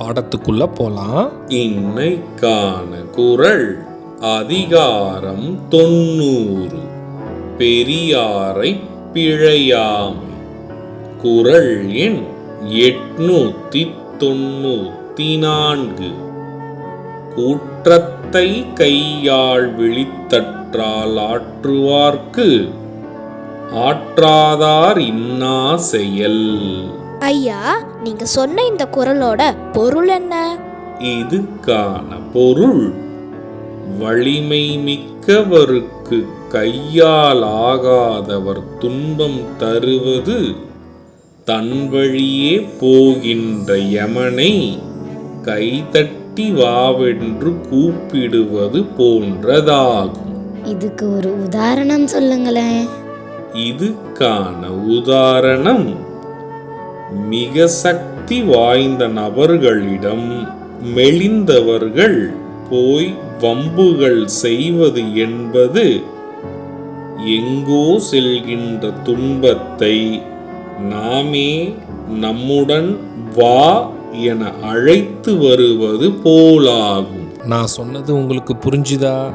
பாடத்துக்குள்ள போலாம். இன்னைக்கான குரல் அதிகாரம் தொண்ணூறு. பெரியாரை பிழையாமை. குரல் எண் எட்நூத்தி தொண்ணூத்தி நான்கு கூற்றத்தை கையாள் விழித்தற்றால் ஆற்றுவார்க்கு. ஆற்றாதார் இன்னா செயல் ஐயா நீங்க சொன்ன இந்த குரலோட பொருள் என்ன? இதுக்கான பொருள் வலிமை மிக்கவருக்கு கையால் ஆகாதவர் துன்பம் தருவது தன் வழியே போகின்ற யமனை கைதட்டி வாவென்று கூப்பிடுவது போன்றதாகும். இதுக்கு ஒரு உதாரணம் சொல்லுங்களேன். இதுக்கான உதாரணம் மிக சக்தி வாய்ந்த நபர்களிடம் மெலிந்தவர்கள் போய் வம்புகள் செய்வது என்பது எங்கோ செல்கின்ற துன்பத்தை நாமே நம்முடன் வா என அழைத்து வருவது போலாகும். நான் சொன்னது உங்களுக்கு புரிஞ்சுதா?